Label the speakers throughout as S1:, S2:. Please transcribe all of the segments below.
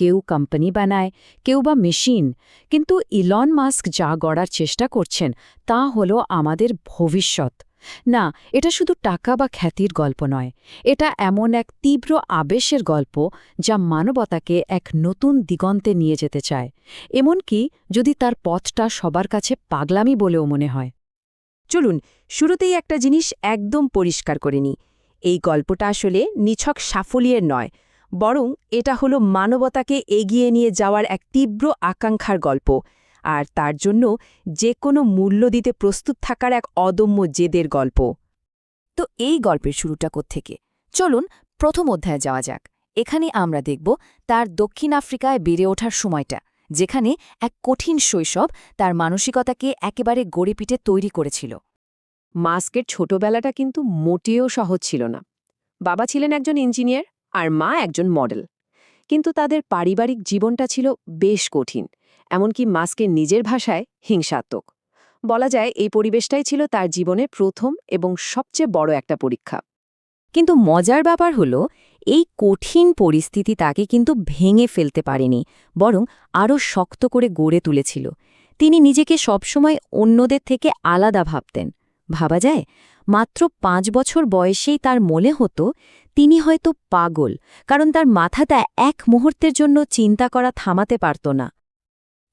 S1: কেউ কোম্পানি বানায়, কেউ বা মেশিন কিন্তু ইলন মাস্ক যা গড়ার চেষ্টা করছেন, তা হলো আমাদের ভবিষ্যৎ। না, এটা শুধু টাকা বা খ্যাতির গল্প নয়। এটা এমন এক তীব্র আবেশের গল্প যা মানবতাকে এক নতুন দিগন্তে নিয়ে যেতে চায়। এমনকি যদি তার পথটা সবার কাছে পাগলামি বলেও মনে হয়।
S2: চলুন, শুরুতেই একটা জিনিস একদম পরিষ্কার করে নিই। এই গল্পটা আসলে নিছক সাফল্যের নয় বরং এটা হলো মানবতাকে এগিয়ে নিয়ে যাওয়ার এক তীব্র আকাঙ্ক্ষার গল্প। আর তার জন্য যে কোনো মূল্য দিতে প্রস্তুত থাকার এক অদম্য জেদের গল্প।
S3: তো এই গল্পের শুরুটা থেকে চলুন প্রথম অধ্যায়ে যাওয়া যাক। এখানে আমরা দেখব তার দক্ষিণ আফ্রিকায় বেড়ে ওঠার সময়টা, যেখানে এক কঠিন শৈশব তার মানসিকতাকে একেবারে গড়েপিটে তৈরি করেছিল।
S2: মাস্কের ছোটবেলাটা কিন্তু মোটেও সহজ ছিল না। বাবা ছিলেন একজন ইঞ্জিনিয়ার আর মা একজন মডেল। কিন্তু তাদের পারিবারিক জীবনটা ছিল বেশ কঠিন, এমনকি মাস্কের নিজের ভাষায় হিংসাত্মক। বলা যায় এই পরিবেশটাই ছিল তার জীবনের প্রথম এবং সবচেয়ে বড় একটা পরীক্ষা।
S3: কিন্তু মজার ব্যাপার হল, এই কঠিন পরিস্থিতি তাকে কিন্তু ভেঙে ফেলতে পারেনি, বরং আরও শক্ত করে গড়ে তুলেছিল। তিনি নিজেকে সবসময় অন্যদের থেকে আলাদা ভাবতেন। ভাবা যায়, মাত্র পাঁচ বছর বয়সেই তার মনে হতো তিনি হয়তো পাগল, কারণ তার মাথাটা এক মুহূর্তের জন্য চিন্তা করা থামাতে পারত না।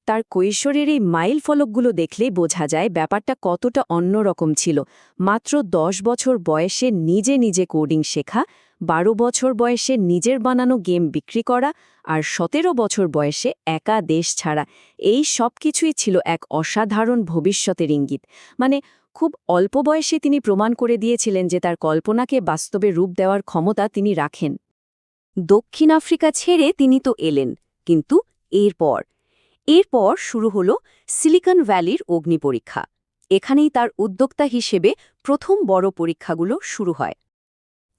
S2: তার কৈশোরের এই মাইল ফলকগুলো দেখলেই বোঝা যায় ব্যাপারটা কতটা অন্যরকম ছিল। মাত্র দশ বছর বয়সে নিজে নিজে কোডিং শেখা বারো বছর বয়সে নিজের বানানো গেম বিক্রি করা আর সতেরো বছর বয়সে একা দেশ ছাড়া, এই সব কিছুই ছিল এক অসাধারণ ভবিষ্যতের ইঙ্গিত। মানে খুব অল্প বয়সে তিনি প্রমাণ করে দিয়েছিলেন যে তার কল্পনাকে বাস্তবে রূপ দেওয়ার ক্ষমতা তিনি রাখেন।
S3: দক্ষিণ আফ্রিকা ছেড়ে তিনি তো এলেন, কিন্তু এরপর। এরপর শুরু হল সিলিকন ভ্যালির অগ্নি পরীক্ষা। এখানেই তার উদ্যোক্তা হিসেবে প্রথম বড় পরীক্ষাগুলো শুরু হয়।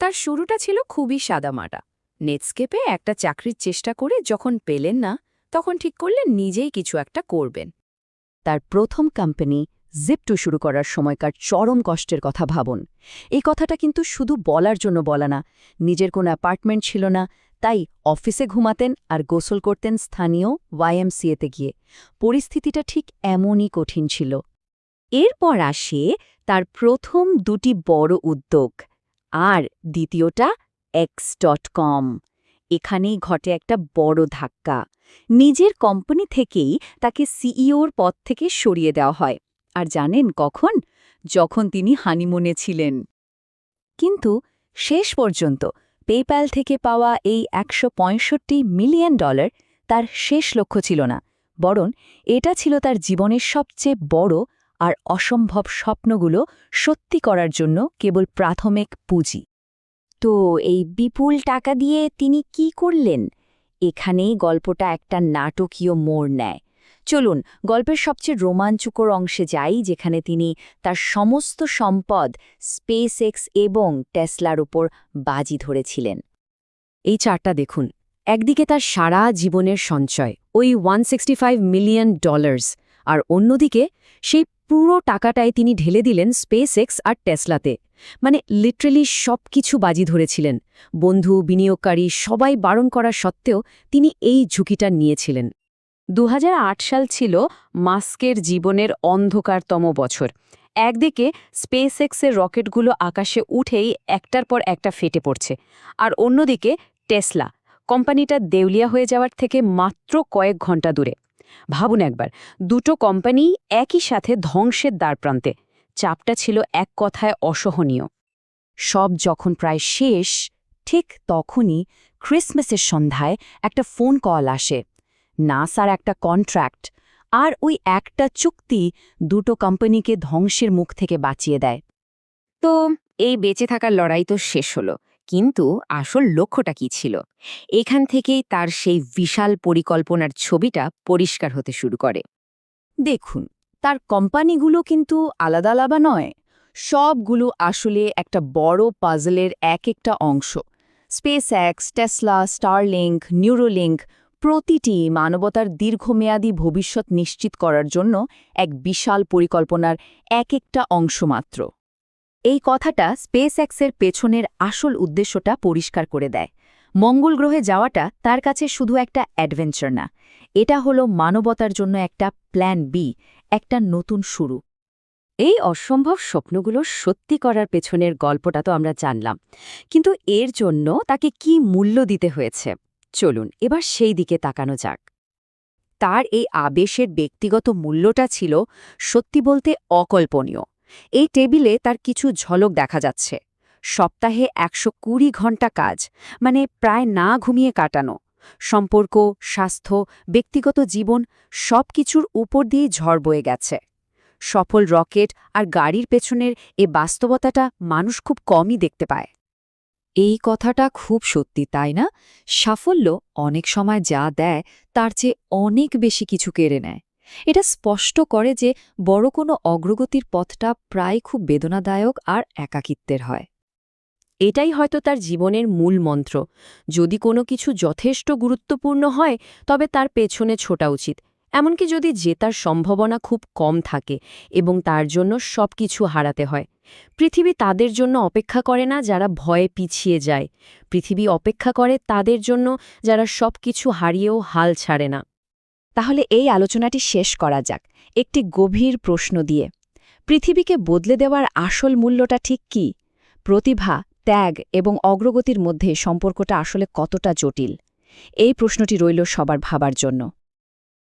S2: তার শুরুটা ছিল খুবই সাদামাটা। নেটস্কেপে একটা চাকরির চেষ্টা করে যখন পেলেন না, তখন ঠিক করলেন নিজেই কিছু একটা করবেন।
S1: তার প্রথম কোম্পানি জিপটু শুরু করার সময়কার চরম কষ্টের কথা ভাবুন। এই কথাটা কিন্তু শুধু বলার জন্য বলা না, নিজের কোনো অ্যাপার্টমেন্ট ছিল না, তাই অফিসে ঘুমাতেন আর গোসল করতেন স্থানীয় ওয়াইএমসিএতে গিয়ে। পরিস্থিতিটা ঠিক এমনই কঠিন ছিল।
S3: এরপর আসে তার প্রথম দুটি বড় উদ্যোগ। আর দ্বিতীয়টা এক্স ডট কম এখানেই ঘটে একটা বড় ধাক্কা। নিজের কোম্পানি থেকেই তাকে সিইওর পদ থেকে সরিয়ে দেওয়া হয়। আর জানেন কখন? যখন তিনি হানিমুনে ছিলেন। কিন্তু শেষ পর্যন্ত পেপ্যাল থেকে পাওয়া এই একশো পঁয়ষট্টি মিলিয়ন ডলার তার শেষ লক্ষ্য ছিল না। বরং এটা ছিল তার জীবনের সবচেয়ে বড় আর অসম্ভব স্বপ্নগুলো সত্যি করার জন্য কেবল প্রাথমিক পুঁজি। তো এই বিপুল টাকা দিয়ে তিনি কি করলেন? এখানেই গল্পটা একটা নাটকীয় মোড় নেয়। চলুন, গল্পের সবচেয়ে রোমাঞ্চকর অংশে যাই, যেখানে তিনি তার সমস্ত সম্পদ স্পেস এবং টেসলার উপর বাজি ধরেছিলেন।
S2: এই চারটা দেখুন। একদিকে তার সারা জীবনের সঞ্চয়, ওই ওয়ান মিলিয়ন ডলার্স, আর অন্যদিকে সেই পুরো টাকাটাই তিনি ঢেলে দিলেন স্পেস এক্স আর টেসলাতে। মানে লিটারেলি সব কিছু বাজি ধরেছিলেন। বন্ধু, বিনিয়োগকারী, সবাই বারণ করা সত্ত্বেও তিনি এই ঝুঁকিটা নিয়েছিলেন। দু হাজার আট সাল ছিল মাস্কের জীবনের অন্ধকারতম বছর। একদিকে স্পেস এক্সের রকেটগুলো আকাশে উঠেই একটার পর একটা ফেটে পড়ছে। আর অন্যদিকে টেসলা, কোম্পানিটা দেউলিয়া হয়ে যাওয়ার থেকে মাত্র কয়েক ঘণ্টা দূরে। ভাবুন একবার, দুটো কোম্পানি একই সাথে ধ্বংসের দ্বারপ্রান্তে চাপটা ছিল এক কথায় অসহনীয়। সব যখন প্রায় শেষ, ঠিক তখনই ক্রিসমাসের সন্ধ্যায় একটা ফোন কল আসে। নাসার একটা কন্ট্রাক্ট, আর ওই একটা চুক্তি দুটো কোম্পানিকে ধ্বংসের মুখ থেকে বাঁচিয়ে দেয়। তো এই বেঁচে থাকার লড়াই তো শেষ হলো। কিন্তু আসল লক্ষ্যটা কি ছিল? এখান থেকেই তার সেই বিশাল পরিকল্পনার ছবিটা পরিষ্কার হতে শুরু করে।
S1: দেখুন, তার কোম্পানিগুলো কিন্তু আলাদা আলাদা নয়। সবগুলো আসলে একটা বড় পাজলের এক একটা অংশ। Space X Tesla Starlink Neuralink প্রতিটি মানবতার দীর্ঘমেয়াদী ভবিষ্যৎ নিশ্চিত করার জন্য এক বিশাল পরিকল্পনার এক একটা অংশ মাত্র। এই কথাটা স্পেস এক্সের পেছনের আসল উদ্দেশ্যটা পরিষ্কার করে দেয়।
S3: মঙ্গল গ্রহে যাওয়াটা তার কাছে শুধু একটা অ্যাডভেঞ্চার না, এটা হলো মানবতার জন্য একটা প্ল্যান বি, একটা নতুন শুরু।
S2: এই অসম্ভব স্বপ্নগুলো সত্যি করার পেছনের গল্পটা তো আমরা জানলাম, কিন্তু এর জন্য তাকে কি মূল্য দিতে হয়েছে? চলুন, এবার সেই দিকে তাকানো যাক। তার এই আবেশের ব্যক্তিগত মূল্যটা ছিল সত্যি বলতে অকল্পনীয়। এই টেবিলে তার কিছু ঝলক দেখা যাচ্ছে। সপ্তাহে একশো কুড়ি ঘণ্টা কাজ মানে প্রায় না ঘুমিয়ে কাটানো। সম্পর্ক, স্বাস্থ্য, ব্যক্তিগত জীবন সব কিছুর উপর দিয়েই ঝড় বয়ে গেছে। সফল রকেট আর গাড়ির পেছনের এ বাস্তবতাটা মানুষ খুব কমই দেখতে পায়।
S1: এই কথাটা খুব সত্যি, তাই না? সাফল্য অনেক সময় যা দেয় তার চেয়ে অনেক বেশি কিছু কেড়ে নেয়। এটা স্পষ্ট করে যে বড় কোনো অগ্রগতির পথটা প্রায় খুব বেদনাদায়ক আর একাকিত্বের হয়।
S2: এটাই হয়তো তার জীবনের মূল মন্ত্র। যদি কোনো কিছু যথেষ্ট গুরুত্বপূর্ণ হয়, তবে তার পেছনে ছোটা উচিত। এমনকি যদি জেতার সম্ভাবনা খুব কম থাকে এবং তার জন্য সব কিছু হারাতে হয়। পৃথিবী তাদের জন্য অপেক্ষা করে না যারা ভয়ে পিছিয়ে যায়। পৃথিবী অপেক্ষা করে তাদের জন্য যারা সব কিছু হারিয়েও হাল ছাড়ে না।
S3: তাহলে এই আলোচনাটি শেষ করা যাক। একটি গভীর প্রশ্ন দিয়ে। পৃথিবীকে বদলে দেওয়ার আসল মূল্যটা ঠিক কি? প্রতিভা, ত্যাগ এবং অগ্রগতির মধ্যে সম্পর্কটা আসলে কতটা জটিল? এই প্রশ্নটি রইল সবার ভাবার জন্য।